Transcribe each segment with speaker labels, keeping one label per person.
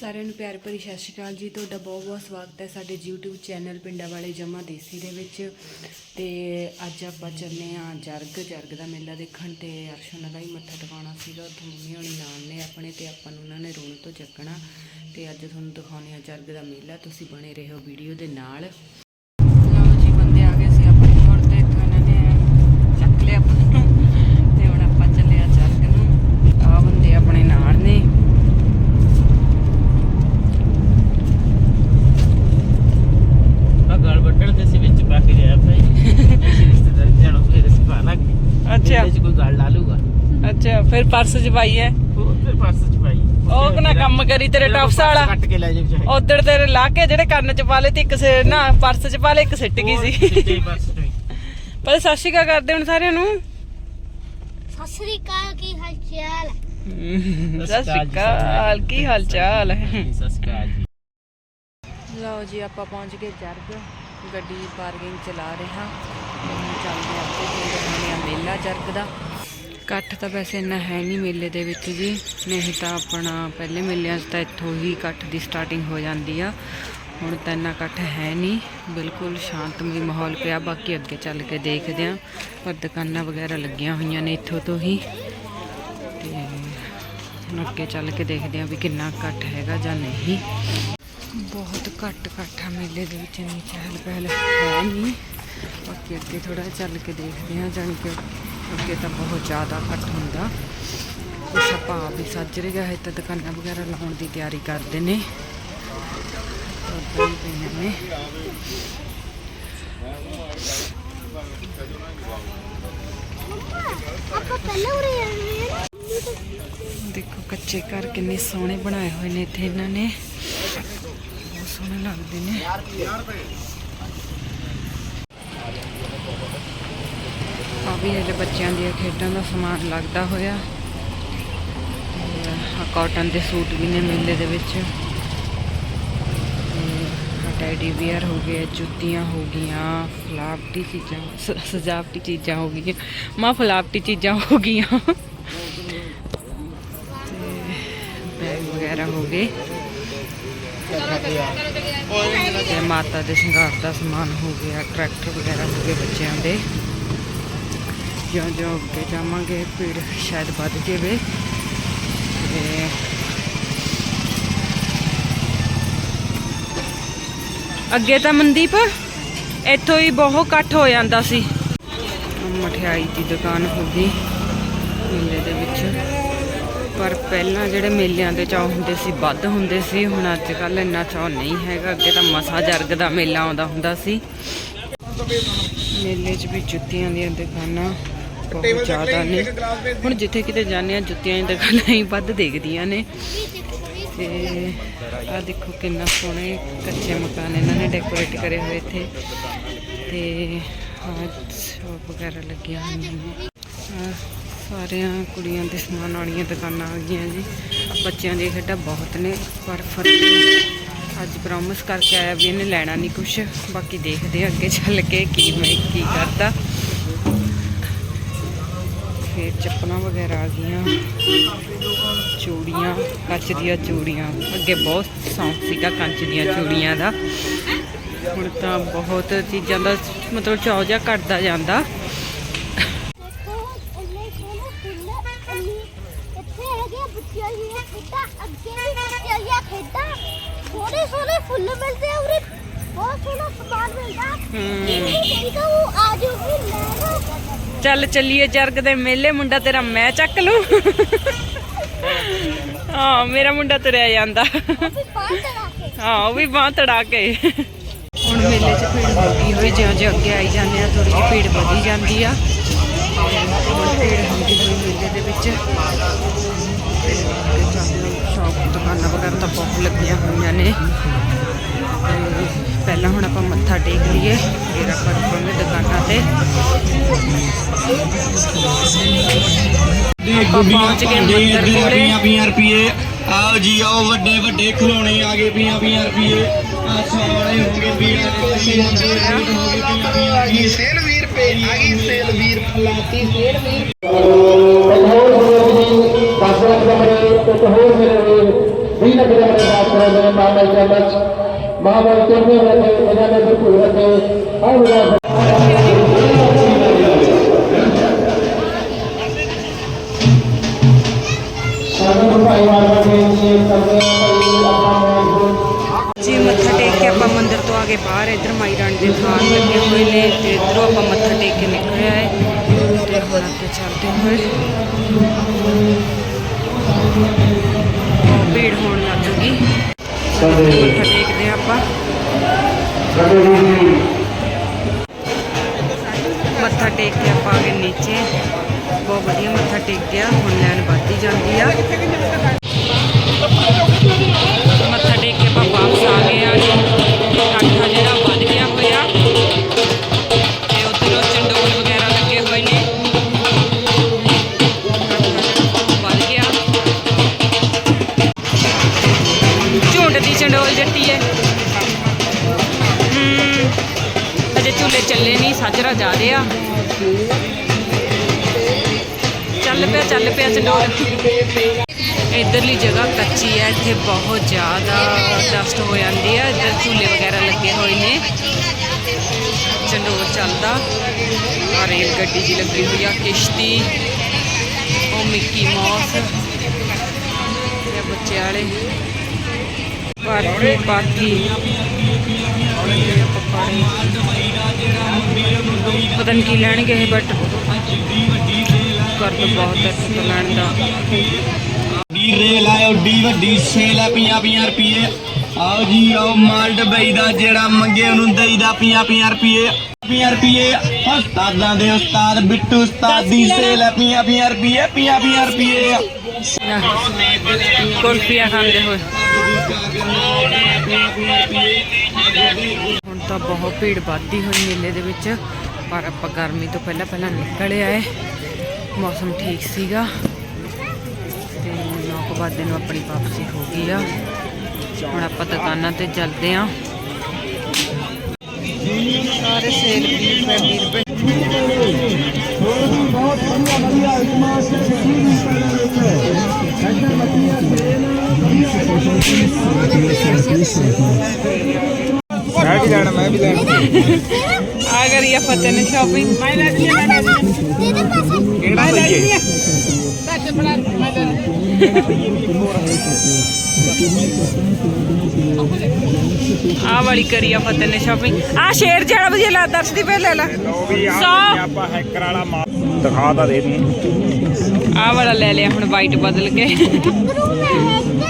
Speaker 1: ਸਾਰਿਆਂ ਨੂੰ ਪਿਆਰ ਭਰੀ ਸਤਿ ਸ਼੍ਰੀ ਅਕਾਲ ਜੀ। ਤੁਹਾਡਾ ਬਹੁਤ ਬਹੁਤ ਸਵਾਗਤ ਹੈ ਸਾਡੇ YouTube ਚੈਨਲ ਪਿੰਡਾਂ ਵਾਲੇ ਜਮਾ ਦੇਸੀ ਦੇ ਵਿੱਚ। ਤੇ ਅੱਜ ਆਪਾਂ ਚੱਲੇ ਆਂ ਜਰਗ। ਜਰਗ ਦਾ ਮੇਲਾ ਦੇਖਣ ਤੇ ਅਰਸ਼ਨ ਦਾ ਹੀ ਮੱਥਾ ਟਿਕਾਉਣਾ ਸੀਗਾ। ਉੱਥੇ ਮੰਮੀ ਹੋਣੀ ਨਾਲ ਨੇ ਆਪਣੇ ਤੇ ਆਪਾਂ ਨੂੰ ਉਹਨਾਂ ਨੇ ਰੋਣ ਤੋਂ ਚੱਕਣਾ। ਤੇ ਅੱਜ ਤੁਹਾਨੂੰ ਦਿਖਾਉਂਦੇ ਆ ਜਰਗ ਦਾ ਮੇਲਾ। ਤੁਸੀਂ ਬਣੇ ਰਹੋ ਵੀਡੀਓ ਦੇ ਨਾਲ ਲਓ ਜੀ ਬੰਦੇ ਆ ਗਏ ਸੀ ਆਪਣੇ ਕੋਲ ਤੇ ਇੱਥੋਂ ਇਹਨਾਂ ਨੇ ਚੱਕ ਲਿਆ ਆਪਾਂ ਨੂੰ ਤੇ ਹੁਣ ਆਪਾਂ ਚੱਲੇ ਆ ਜਰਗ ਨੂੰ ਆ ਬੰਦੇ ਆਪਣੇ ਨਾਲ ਨੇ
Speaker 2: ਆ ਗਲ ਵੱਟਣ ਤੇ ਸੀ ਵਿੱਚ ਪਾ ਕੇ ਗਿਆ ਭਾਈ ਅਸੀਂ ਰਿਸ਼ਤੇਦਾਰ ਜਾਣੋ ਫਿਰ ਅਸੀਂ ਪਾ ਲਾਂਗੇ
Speaker 1: ਅੱਛਾ।
Speaker 2: ਇਹਦੇ ਚ ਕੋਈ ਗੱਲ ਲਾ ਲੂਗਾ
Speaker 1: ਅੱਛਾ ਫਿਰ ਪਰਸ ਚ ਪਾਈ ਐ
Speaker 2: ਉਹ ਫਿਰ ਪਰਸ ਚ ਪਾਈ
Speaker 1: ਉਹ ਕਿਹਨਾਂ ਕੰਮ ਕਰੀ ਤੇਰੇ ਟੌਪਸ ਵਾਲਾ?
Speaker 2: ਕੱਟ ਕੇ ਲੈ ਜਾਓ ਚਾਹੇ
Speaker 1: ਉਧਰ ਤੇਰੇ ਲਾ ਕੇ ਜਿਹੜੇ ਕੰਨ ਚ ਪਾ ਲਏ ਤੇ ਇੱਕ ਸੇ ਨਾ ਪਰਸ ਚ ਪਾ ਲਏ ਇੱਕ ਸਿੱਟ ਗਈ ਸੀ।
Speaker 2: ਪਰਸ ਹੀ।
Speaker 1: ਪਰ ਸਤਿ ਸ਼੍ਰੀ ਅਕਾਲ ਕਰਦੇ ਹੁਣ ਸਾਰਿਆਂ ਨੂੰ।
Speaker 3: ਸਤਿ ਸ੍ਰੀ ਅਕਾਲ ਕੀ ਹਾਲ ਚਾਲ? ਹੈ?
Speaker 1: ਸਤਿ ਸ਼੍ਰੀ ਅਕਾਲ ਕੀ ਹਾਲ ਚਾਲ? ਹੈ
Speaker 2: ਸਤਿ ਸ਼੍ਰੀ ਅਕਾਲ ਜੀ।
Speaker 1: ਲਓ ਜੀ ਆਪਾਂ ਪਹੁੰਚ ਗਏ ਜਰਗ। ਗੱਡੀ ਪਾਰਕਿੰਗ ਚਲਾ ਰਿਹਾ ਹੁਣ ਚੱਲਦੇ ਹਾਂ ਅੱਗੇ ਮੇਲਾ ਜਰਗ ਦਾ। ਇਕੱਠ ਤਾਂ ਵੈਸੇ ਇੰਨਾ ਹੈ ਨਹੀਂ ਮੇਲੇ ਦੇ ਵਿੱਚ ਜੀ। ਨਹੀਂ ਤਾਂ ਆਪਣਾ ਪਹਿਲੇ ਮੇਲਿਆਂ 'ਚ ਤਾਂ ਇੱਥੋਂ ਹੀ ਇਕੱਠ ਦੀ ਸਟਾਰਟਿੰਗ ਹੋ ਜਾਂਦੀ ਆ। ਹੁਣ ਤਾਂ ਇੰਨਾ ਇਕੱਠ ਹੈ ਨਹੀਂ। ਬਿਲਕੁਲ ਸ਼ਾਂਤਮਈ ਮਾਹੌਲ ਪਿਆ। ਬਾਕੀ ਅੱਗੇ ਚੱਲ ਕੇ ਦੇਖਦੇ ਆ। ਪਰ ਦੁਕਾਨਾਂ ਵਗੈਰਾ ਲੱਗੀਆਂ ਹੋਈਆਂ ਨੇ ਇੱਥੋਂ ਤੋਂ ਹੀ। ਤੇ ਹੁਣ ਅੱਗੇ ਚੱਲ ਕੇ ਦੇਖਦੇ ਆ ਵੀ ਕਿੰਨਾ ਇਕੱਠ ਹੈਗਾ ਜਾਂ ਨਹੀਂ। ਬਹੁਤ ਘੱਟ ਇਕੱਠ ਮੇਲੇ ਦੇ ਵਿੱਚ। ਇੰਨੀ ਚਹਿਲ ਪਹਿਲ ਹੈ ਨਹੀਂ। ਬਾਕੀ ਅੱਗੇ ਥੋੜਾ ਚੱਲ ਕੇ ਦੇਖਦੇ ਹਾਂ ਜਾਣੀ ਕਿ ਅੱਗੇ ਤਾਂ ਬਹੁਤ ਜ਼ਿਆਦਾ ਘੱਟ ਹੁੰਦਾ। ਕੁਛ ਆਪਾਂ ਆਪ ਹੀ ਸੱਜ ਰਿਹਾ ਹੈ ਤਾਂ ਦੁਕਾਨਾਂ ਵਗੈਰਾ ਲਾਉਣ ਦੀ ਤਿਆਰੀ ਕਰਦੇ ਨੇ। ਉੱਦਾਂ ਹੀ ਪਈਆਂ ਨੇ। ਦੇਖੋ ਕੱਚੇ ਘਰ ਕਿੰਨੇ ਸੋਹਣੇ ਬਣਾਏ ਹੋਏ ਨੇ ਇੱਥੇ ਇਹਨਾਂ ਨੇ। ਬਹੁਤ ਸੋਹਣੇ ਲੱਗਦੇ ਨੇ। ਆ ਵੀ ਜਿਹੜੇ ਬੱਚਿਆਂ ਦੀਆਂ ਖੇਡਾਂ ਦਾ ਸਮਾਨ ਲੱਗਦਾ ਹੋਇਆ। ਆ ਕਾਟਨ ਦੇ ਸੂਟ ਵੀ ਨੇ ਮੇਲੇ ਦੇ ਵਿੱਚ। ਟੈਡੀ ਬੀਅਰ ਹੋ ਗਏ, ਜੁੱਤੀਆਂ ਹੋ ਗਈਆਂ, ਫਲਾਵਟੀ ਚੀਜ਼ਾਂ ਸਜਾਵਟੀ ਚੀਜ਼ਾਂ ਹੋ ਗਈਆਂ। ਮਾਂ, ਫਲਾਵਟੀ ਚੀਜ਼ਾਂ ਹੋ ਗਈਆਂ। ਬੈਗ ਵਗੈਰਾ ਹੋ ਗਏ। ਤੇ ਮਾਤਾ ਦੇ ਸ਼ਿੰਗਾਰ ਦਾ ਸਮਾਨ ਹੋ ਗਿਆ, ਟਰੈਕਟਰ ਵਗੈਰਾ ਹੋ ਗਏ ਬੱਚਿਆਂ ਦੇ। ਜਿਉਂ ਜਿਉਂ ਅੱਗੇ ਜਾਵਾਂਗੇ, ਭੀੜ ਸ਼ਾਇਦ ਵੱਧ ਜਾਵੇ। ਤੇ ਅੱਗੇ ਤਾਂ ਮਨਦੀਪ, ਇੱਥੋਂ ਹੀ ਬਹੁਤ ਇਕੱਠ ਹੋ ਜਾਂਦਾ ਸੀ। ਮਠਿਆਈ ਦੀ ਦੁਕਾਨ ਹੋ ਗਈ ਮੇਲੇ ਦੇ ਵਿੱਚ। ਪਰ ਪਹਿਲਾਂ ਜਿਹੜੇ ਮੇਲਿਆਂ ਦੇ ਚਾਅ ਹੁੰਦੇ ਸੀ, ਵੱਧ ਹੁੰਦੇ ਸੀ। ਹੁਣ ਅੱਜ ਕੱਲ ਇੰਨਾ ਚਾਅ ਨਹੀਂ ਹੈਗਾ। ਅੱਗੇ ਤਾਂ ਮਸਾ ਜਰਗ ਦਾ ਮੇਲਾ ਆਉਂਦਾ ਹੁੰਦਾ ਸੀ। ਮੇਲੇ 'ਚ ਵੀ ਜੁੱਤੀਆਂ ਦੀਆਂ ਦੁਕਾਨਾਂ ਬਹੁਤ ਜ਼ਿਆਦਾ ਨੇ ਹੁਣ ਜਿੱਥੇ ਕਿਤੇ ਜਾਂਦੇ ਆ ਜੁੱਤੀਆਂ ਦੀਆਂ ਦੁਕਾਨਾਂ ਹੀ ਵੱਧ ਦੇਖਦੀਆਂ ਨੇ। ਤੇ ਆ ਦੇਖੋ ਕਿੰਨਾ ਸੋਹਣੇ ਕੱਚੇ ਮਕਾਨ ਇਹਨਾਂ ਨੇ ਡੈਕੋਰੇਟ ਕਰੇ ਹੋਏ ਇੱਥੇ। ਤੇ ਆ ਸ਼ੋਪ ਵਗੈਰਾ ਲੱਗੀਆਂ ਨੇ। ਸਾਰਿਆਂ ਕੁੜੀਆਂ ਦੇ ਸਮਾਨ ਵਾਲੀਆਂ ਦੁਕਾਨਾਂ ਆ ਗਈਆਂ ਜੀ। ਬੱਚਿਆਂ ਦੀਆਂ ਖੇਡਾਂ ਬਹੁਤ ਨੇ ਪਰ ਫ਼ਰਕ ਅੱਜ ਪ੍ਰੋਮਿਸ ਕਰਕੇ ਆਇਆ ਵੀ ਇਹਨੇ ਲੈਣਾ ਨਹੀਂ ਕੁਛ। ਬਾਕੀ ਦੇਖਦੇ ਅੱਗੇ ਚੱਲ ਕੇ ਕੀ ਮੈਂ ਕੀ ਕਰਦਾ। ਫਿਰ ਚੱਪਲਾਂ ਵਗੈਰਾ ਆ ਗਈਆਂ। ਚੂੜੀਆਂ ਕੱਚ ਦੀਆਂ ਚੂੜੀਆਂ। ਅੱਗੇ ਬਹੁਤ ਸ਼ੌਂਕ ਸੀਗਾ ਕੱਚ ਦੀਆਂ ਚੂੜੀਆਂ ਦਾ। ਹੁਣ ਤਾਂ ਬਹੁਤ ਚੀਜ਼ਾਂ ਦਾ ਮਤਲਬ ਚਾਅ ਜਿਹਾ ਘਟਦਾ ਜਾਂਦਾ।
Speaker 3: ਸੋਹਣੇ ਸੋਹਣੇ ਫੁੱਲ ਮਿਲਦੇ ਆ ਉਰੇ ਬਹੁਤ ਸੋਹਣਾ ਸਮਾਨ ਮਿਲਦਾ। ਠੀਕ ਆ ਉਹ ਆ ਲਓ
Speaker 1: ਚੱਲ ਚੱਲੀਏ ਜਰਗ ਦੇ ਮੇਲੇ, ਮੁੰਡਾ ਤੇਰਾ ਮੈਂ ਚੱਕ ਲੂ ਹਾਂ, ਮੇਰਾ ਮੁੰਡਾ ਤੁਰਿਆ ਜਾਂਦਾ। ਹਾਂ, ਉਹ ਵੀ ਬਾਹ ਤੜਾ ਕੇ। ਹੁਣ ਮੇਲੇ 'ਚ ਭੀੜ ਹੋ ਹੋਈ ਜਿਉਂ ਜਿਉਂ ਅੱਗੇ ਆਈ ਜਾਂਦੇ ਆ ਥੋੜੀ ਜਿਹੀ ਭੀੜ ਵਧੀ ਜਾਂਦੀ ਆ। ਹੁਣ ਭੀੜ ਹੁੰਦੀ ਹੋਈ ਮੇਲੇ ਦੇ ਵਿੱਚ। ਸ਼ੌਪ, ਦੁਕਾਨਾਂ ਵਗੈਰਾ ਤਾਂ ਬਹੁਤ ਲੱਗੀਆਂ ਹੋਈਆਂ ਨੇ। ਲਈਏ। ਫਿਰ ਆਪਾਂ ਰੁਕਾਂਗੇ ਦੁਕਾਨਾਂ ਤੇ। ਆਪਾਂ ਪਹੁੰਚ ਗਏ ਮੰਦਰ ਕੋਲੇ।
Speaker 4: 20 ਰੁਪਏ। ਆਓ ਜੀ ਆਓ ਵੱਡੇ ਵੱਡੇ ਖਿਡੌਣੇ ਆ ਗਏ 20 20 ਰੁਪਏ। ਆ ਸਾਰੇ ਹੋ ਗਏ 20 ਰੁਪਏ ਹੋ ਗਏ 20 20 ਸੇਲ 20 ਰੁਪਏ ਆ ਗਈ ਸੇਲ 20 ਲਾਤੀ ਸੇਲ 20
Speaker 5: ਦਸ ਲੱਖ ਦਾ ਤੇ ਹੋਰ ਮੇਰੇ
Speaker 4: ਵੀਹ ਲੱਖ ਦੇ ਮੇਰੇ ਬਾਤ ਕਰ ਰਹੇ ਨੇ ਮਾਮਾ ਚਮਚ ਮਾਮਾ ਚੰਗੇ ਰਹੇ ਇਹਨਾਂ ਨੇ ਬਿਲਕੁਲ ਜੀ,
Speaker 1: ਮੱਥਾ ਟੇਕ ਕੇ ਆਪਾਂ ਮੰਦਿਰ ਤੋਂ ਆ ਕੇ ਬਾਹਰ ਇਧਰ ਮਾਈ ਰਾਣੀ ਦੇ ਥਾਨ ਲੱਗੇ ਹੋਏ ਨੇ ਤੇ ਇਧਰੋਂ ਆਪਾਂ ਮੱਥਾ ਟੇਕ ਕੇ ਨਿਕਲਿਆ ਹੈ। ਤੇ ਹੁਣ ਅੱਗੇ ਚੱਲਦੇ ਹੋਏ ਭੀੜ ਹੋਣ ਲੱਗ ਟੇਕਦੇ ਹਾਂ ਆਪਾਂ। ਮੱਥਾ ਟੇਕ ਕੇ ਆਪਾਂ ਆ ਗਏ ਨੀਚੇ। ਬਹੁਤ ਵਧੀਆ ਮੱਥਾ ਟੇਕਿਆ ਹੁਣ ਲੈਣ ਵੱਧਦੀ ਜਾਂਦੀ ਆ। ਅਜੇ ਚੱਲੇ ਨਹੀਂ ਸਾਜਰਾ ਜਾ ਰਿਹਾ ਚੱਲ ਪਿਆ ਚੱਲ ਪਿਆ ਚੰਡੋਲ ਇਧਰਲੀ ਜਗ੍ਹਾ ਕੱਚੀ ਹੈ, ਇੱਥੇ ਬਹੁਤ ਜ਼ਿਆਦਾ ਡਸਟ ਹੋ ਜਾਂਦੀ ਹੈ। ਇੱਧਰ ਝੂਲੇ ਵਗੈਰਾ ਲੱਗੇ ਹੋਏ ਨੇ। ਚੰਡੋਰ ਚੱਲਦਾ। ਆ ਰੇਲ ਗੱਡੀ ਜੀ ਲੱਗੀ ਹੋਈ ਆ, ਕਿਸ਼ਤੀ। ਉਹ ਮਿੱਕੀ ਮਾਊਸ ਇਹ ਬੱਚੇ ਵਾਲੇ। ਬਾਕੀ ਬਾਕੀ। ਪਤਾ ਨਹੀਂ ਕੀ ਲੈਣਗੇ ਇਹ ਬਟ ਕਰ ਤਾਂ ਬਹੁਤ ਹੈ ਲੈਣ ਦਾ।
Speaker 4: ਡੀ ਰੇਲ ਆਇਓ ਡੀ ਵੱਡੀ ਸੇਲ ਹੈ 50 50 ਰੁਪਏ ਆਓ ਜੀ ਆਓ ਮਾਲ ਡਬਈ ਦਾ ਜਿਹੜਾ ਮੰਗੇ ਉਹਨੂੰ ਦੇਈਦਾ 50 50 ਰੁਪਏ 50 ਰੁਪਏ ਉਸਤਾਦਾਂ ਦੇ ਉਸਤਾਦ ਬਿੱਟੂ ਉਸਤਾਦ ਦੀ ਸੇਲ ਹੈ 50 50 ਰੁਪਏ 50 50 ਰੁਪਏ
Speaker 1: ਨਾ ਕੁਲਫੀਆਂ ਖਾਂਦੇ ਹੋਏ। ਹੁਣ ਤਾਂ ਬਹੁਤ ਭੀੜ ਵੱਧਦੀ ਹੋਈ ਮੇਲੇ ਦੇ ਵਿੱਚ। ਪਰ ਆਪਾਂ ਗਰਮੀ ਤੋਂ ਪਹਿਲਾਂ ਪਹਿਲਾਂ ਨਿਕਲ ਆਏ। ਮੌਸਮ ਠੀਕ ਸੀਗਾ। ਤੇ 9 ਕੁ ਨੂੰ ਆਪਣੀ ਵਾਪਸੀ ਹੋ ਗਈ ਆ। ਹੁਣ ਆਪਾਂ ਦੁਕਾਨਾਂ ਤੇ ਚੱਲਦੇ ਆ। ਸਾਰੇ ਸੇਲ 20 ਰੁਪਏ 20 ਰੁਪਏ ਆ ਗਈ ਆ ਫਤਿਹ ਨੇ ਸ਼ਾਪਿੰਗ ਮੈਂ ਲੈ ਲਈ ਮੈਂ ਲੈ ਲਈ
Speaker 3: ਤੇਰੇ ਪੈਸੇ?
Speaker 4: ਕਿਹੜਾ ਲਈਏ
Speaker 1: ਆ। ਵਾਲੀ ਕਰੀ ਆ ਫਤਿਹ ਨੇ ਸ਼ਾਪਿੰਗ ਆ ਸ਼ੇਰ ਜਿਹੜਾ ਵਧੀਆ ਲੱਗਦਾ ਦਰਸ਼ ਦੀ ਪੇ ਲੈ ਲੈ।
Speaker 5: ਵੀ ਆ
Speaker 1: ਸੌ।
Speaker 5: ਆਪਾਂ ਹੈਕਰ ਵਾਲਾ ਮਾਲ। ਦਿਖਾ ਤਾਂ ਦੇ ਦੂੰ
Speaker 1: ਆ ਵਾਲਾ ਲੈ ਲਿਆ ਹੁਣ ਵਾਈਟ ਬਦਲ ਕੇ।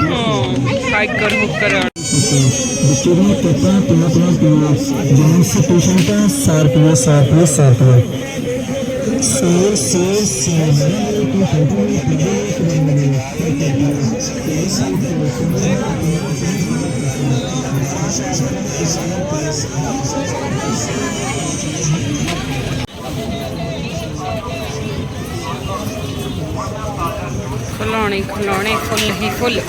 Speaker 1: ਹਾਂ ਹਾਈਕਰ ਹੁੱਕਰ
Speaker 6: बच्चों ने पेपा पिना पिना पिना जमीन से ट्यूशन का सार पिना सार पिना सार पिना शेर शेर शेर
Speaker 1: खिलौने
Speaker 5: खिलौने फुल ही फुल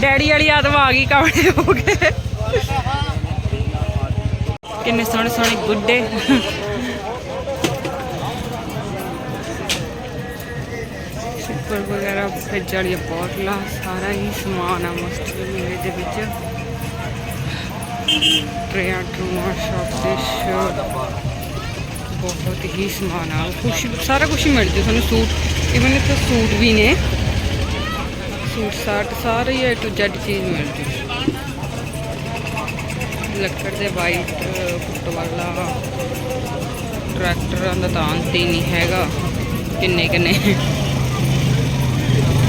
Speaker 1: ਡੈਡੀ ਵਾਲੀ ਆਦਮ ਆ ਗਈ ਕਾਵੜੇ ਹੋ ਗਏ। ਕਿੰਨੇ ਸੋਹਣੇ ਸੋਹਣੇ ਗੁੱਡੇ ਸ਼ੁਕਰ ਵਗੈਰਾ, ਫ੍ਰਿਜ ਵਾਲੀਆਂ ਬੋਤਲਾਂ, ਸਾਰਾ ਹੀ ਸਮਾਨ ਆ ਮਸਤ ਮੇਰੇ ਦੇ ਵਿੱਚ। ਟਰੇਆਂ ਟਰੂਆਂ, ਸ਼ਾਪ ਦੇ ਬਹੁਤ ਹੀ ਸਮਾਨ ਆ। ਕੁਛ ਸਾਰਾ ਕੁਝ ਮਿਲ ਜੂ ਤੁਹਾਨੂੰ ਸੂਟ। ਇਵਨ ਇੱਥੇ ਸੂਟ ਵੀ ਨੇ। ਸੂਟ ਸਾਟ ਸਾਰੇ ਹੀ to Z ਚੀਜ਼ ਮਿਲ ਜੂ ਲੱਕੜ ਦੇ ਵਾਈਟ ਫੁੱਟ ਵਾਲਾ ਟਰੈਕਟਰਾਂ ਦਾ ਤਾਂ ਅੰਤ ਹੀ ਨਹੀਂ ਹੈਗਾ। ਕਿੰਨੇ ਕਿੰਨੇ।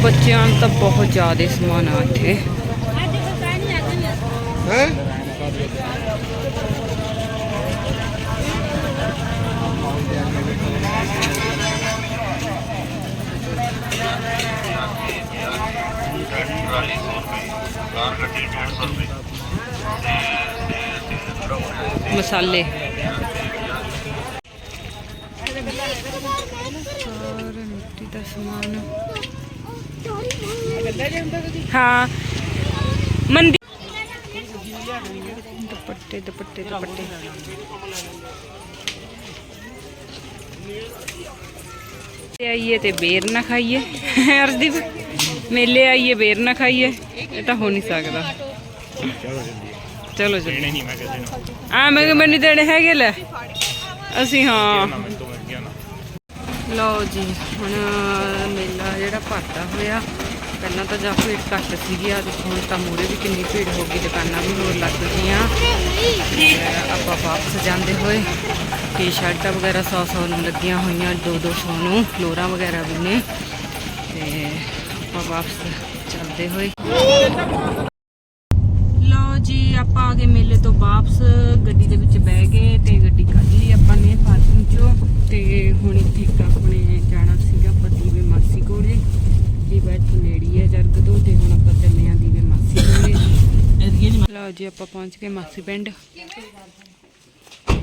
Speaker 1: ਬੱਚਿਆਂ ਦਾ ਤਾਂ ਬਹੁਤ ਜ਼ਿਆਦਾ ਸਮਾਨ ਆ ਇੱਥੇ। ਮਸਾਲੇ। ਮਿੱਟੀ ਦਾ ਸਮਾਨ ਹਾਂ। ਮੰਦੀ ਦੁਪੱਟੇ ਦੁਪੱਟੇ ਦੁਪੱਟੇ। ਤੇ ਆਈਏ ਤੇ ਬੇਰ ਨਾ ਖਾਈਏ। ਅਰਦੀਪ ਮੇਲੇ ਆਈਏ ਬੇਰ ਨਾ ਖਾਈਏ ਇਹ ਤਾਂ ਹੋ ਨਹੀਂ ਸਕਦਾ। ਚਲੋ ਜੀ।
Speaker 5: ਨਹੀਂ ਮੈਂ ਕਿਸੇ ਨੂੰ।
Speaker 1: ਆ ਮੈਂ ਕਿਹਾ ਮੈਨੂੰ ਦੇਣੇ ਹੈਗੇ ਲੈ। ਅਸੀਂ ਹਾਂ।
Speaker 5: ਗਿਆ
Speaker 1: ਲਓ ਜੀ ਹੁਣ ਮੇਲਾ ਜਿਹੜਾ ਭਰਦਾ ਹੋਇਆ ਪਹਿਲਾਂ ਤਾਂ ਜਾਂ ਭੀੜ ਘੱਟ ਸੀਗੀ ਆ ਦੇਖੋ ਹੁਣ ਤਾਂ ਮੂਰੇ ਵੀ ਕਿੰਨੀ ਭੀੜ ਹੋ ਗਈ ਦੁਕਾਨਾਂ ਵੀ ਹੋਰ ਲੱਗ ਗਈਆਂ। ਆਪਾਂ ਵਾਪਸ ਜਾਂਦੇ ਹੋਏ ਟੀ-ਸ਼ਰਟਾਂ ਵਗੈਰਾ 100 100 ਨੂੰ ਲੱਗੀਆਂ ਹੋਈਆਂ 2 200 ਨੂੰ ਫਲੋਰਾਂ ਵਗੈਰਾ ਵੀ ਨੇ। ਤੇ ਆਪਾਂ ਵਾਪਸ ਚੱਲਦੇ ਹੋਏ। ਲਓ ਜੀ, ਆਪਾਂ ਆ ਗਏ ਮੇਲੇ ਤੋਂ ਵਾਪਸ। ਗੱਡੀ ਦੇ ਵਿੱਚ ਬਹਿ ਗਏ ਤੇ ਗੱਡੀ ਕੱਢ ਲਈ ਆਪਾਂ ਨੇ ਪਾਰਕਿੰਗ ਚੋਂ। ਤੇ ਹੁਣ ਇੱਥੇ ਆਪਣੇ ਜਾਣਾ ਸੀਗਾ ਪਤੀ ਦੇ ਮਾਸੀ ਕੋਲੇ। ਜੀ ਬੈਠ ਨੇੜੀ ਹੈ ਜਰਗ ਤੋਂ ਤੇ ਹੁਣ ਆਪਾਂ ਚੱਲੇ ਆਂ ਦੀ ਮਾਸੀ ਕੋਲੇ। ਲਓ ਜੀ, ਆਪਾਂ ਪਹੁੰਚ ਗਏ ਮਾਸੀ ਪਿੰਡ।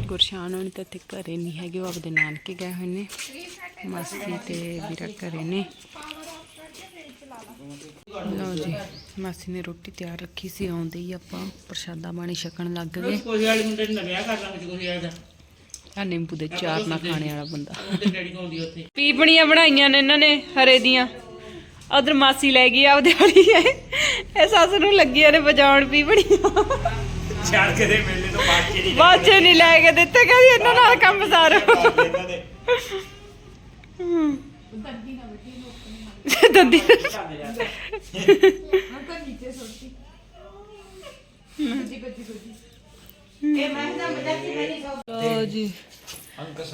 Speaker 1: ਗੁਰਸ਼ਾਨ ਹੋਣੀ ਤਾਂ ਇੱਥੇ ਘਰੇ ਨਹੀਂ ਹੈਗੇ, ਉਹ ਆਪਦੇ ਨਾਨਕੇ ਗਏ ਹੋਏ ਨੇ। ਮਾਸੀ ਤੇ ਵੀਰਾ ਘਰੇ ਨੇ। ਲਓ ਜੀ ਮਾਸੀ ਨੇ ਰੋਟੀ ਤਿਆਰ ਰੱਖੀ ਸੀ ਆਉਂਦੇ ਹੀ ਆਪਾਂ ਪ੍ਰਸ਼ਾਦਾ ਪਾਣੀ ਛਕਣ ਲੱਗ ਗਏ।
Speaker 2: ਕੋਈ ਵਾਲੀ ਮੁੰਡੇ ਨੂੰ ਵਿਆਹ ਕਰਨਾ ਵਿੱਚ ਕੋਈ ਵਾਲਾ ਦਾ
Speaker 1: ਆ ਨਿੰਬੂ ਦੇ ਚਾਰ ਨਾ ਖਾਣੇ ਵਾਲਾ ਬੰਦਾ।
Speaker 2: ਉਹਦੇ ਡੈਡੀ ਕੋਲ ਆਉਂਦੀ ਉੱਥੇ।
Speaker 1: ਪੀਪਣੀਆਂ ਬਣਾਈਆਂ ਨੇ ਇਹਨਾਂ ਨੇ ਹਰੇ ਦੀਆਂ। ਉਧਰ ਮਾਸੀ ਲੈ ਗਈ ਆਪਦੇ ਵਾਲੀ ਇਹ ਸੱਸ ਨੂੰ ਲੱਗੀਆਂ ਨੇ ਵਜਾਉਣ ਪੀਪਣੀਆਂ।
Speaker 5: ਛੱਡ ਕੇ ਦੇ ਮੇਲੇ ਤੋਂ
Speaker 1: ਬਾਚੇ ਨਹੀਂ ਲੈ ਕੇ ਦਿੱਤੇ ਕਹਿੰਦੀ ਇਹਨਾਂ ਨਾਲ ਕੰਮ ਸਾਰੋ। ਜੀ।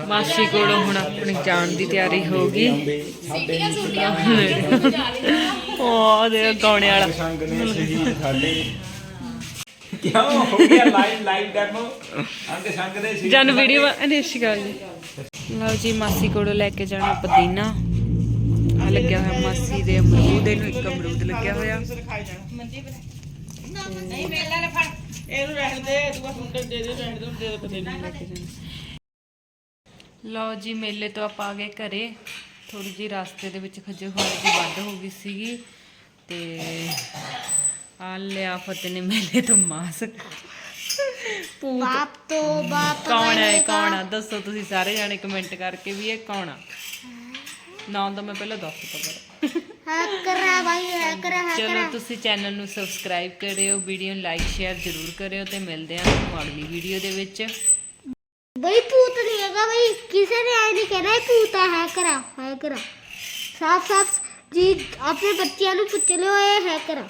Speaker 1: ਮਾਸੀ ਕੋਲੋਂ ਹੁਣ ਆਪਣੀ ਜਾਣ ਦੀ ਤਿਆਰੀ ਹੋ ਗਈ। ਉਹ ਦੇ ਗਾਉਣੇ ਵਾਲਾ।
Speaker 5: ਸੰਗ ਨੇ ਸ਼ਹੀਦ ਸਾਡੇ ਕਿਉਂ? ਹੋ ਗਿਆ ਲਾਈਵ ਲਾਈਵ ਡੈਮੋ। ਅੰਗ ਸੰਗ ਦੇ ਸੀ।
Speaker 1: ਜਨ ਵੀਡੀਓ ਅਨੇਸ਼ਿਕਾ ਜੀ ਲਓ ਜੀ ਮਾਸੀ ਕੋਲੋਂ ਲੈ ਕੇ ਜਾਣਾ ਪੁਦੀਨਾ। ਲੱਗਿਆ ਹੋਇਆ ਮਾਸੀ ਦੇ ਅਮਰੂਦ ਇਹਨੂੰ ਇੱਕ ਅਮਰੂਦ ਲੱਗਿਆ ਹੋਇਆ।
Speaker 2: ਇਹਨੂੰ ਰਹਿਣ ਦੇ ਦੂਆ ਮੁੰਡੇ ਦੇ ਦੇ ਰਹਿਣ ਦੇ ਦੇ ਦੇ ਪਤੇ ਨਹੀਂ
Speaker 1: ਲਓ ਜੀ ਮੇਲੇ ਤੋਂ ਆਪਾਂ ਆ ਗਏ ਘਰੇ। ਥੋੜੀ ਜੀ ਰਸਤੇ ਦੇ ਵਿੱਚ ਖੱਜੇ ਹੋਏ ਦੀ ਵੱਧ ਹੋ ਗਈ ਸੀਗੀ। ਤੇ ਆ ਲਿਆ ਫਤਿਹ ਨੇ ਮੇਲੇ ਤੋਂ ਮਾਸਕ। ਭੂਤ।
Speaker 3: ਬਾਪ ਤੋਂ ਬਾਪ
Speaker 1: ਕੌਣ ਹੈ ਕੌਣ ਆ? ਦੱਸੋ ਤੁਸੀਂ ਸਾਰੇ ਜਾਣੇ ਕਮੈਂਟ ਕਰਕੇ ਵੀ ਇਹ ਕੌਣ ਆ? ਨਾਮ ਤਾਂ ਮੈਂ ਪਹਿਲਾਂ ਦੱਸ ਤਾ ਪਰ।
Speaker 3: ਹੈਕਰਾ ਭਾਈ ਹੈਕਰਾ
Speaker 1: ਚਲੋ
Speaker 3: ਹੈਕਰਾ
Speaker 1: ਤੁਸੀਂ ਚੈਨਲ ਨੂੰ ਸਬਸਕ੍ਰਾਈਬ ਕਰਿਓ ਵੀਡੀਓ ਨੂੰ ਲਾਈਕ ਸ਼ੇਅਰ ਜ਼ਰੂਰ ਕਰਿਓ ਤੇ ਮਿਲਦੇ ਹਾਂ ਤੁਹਾਨੂੰ ਅਗਲੀ ਵੀਡੀਓ ਦੇ ਵਿੱਚ।
Speaker 3: ਬਈ ਭੂਤ ਨਹੀਂ ਹੈਗਾ ਬਈ ਕਿਸੇ ਨੇ ਐ ਨਹੀਂ ਕਹਿਣਾ ਇਹ ਭੂਤ ਆ ਹੈਕਰਾ ਹੈਕਰਾ ਸਾਫ਼ ਸਾਫ਼ ਜੀ ਆਪਣੇ ਬੱਚਿਆਂ ਨੂੰ ਪੁੱਛ ਲਿਓ ਇਹ ਹੈਕਰਾ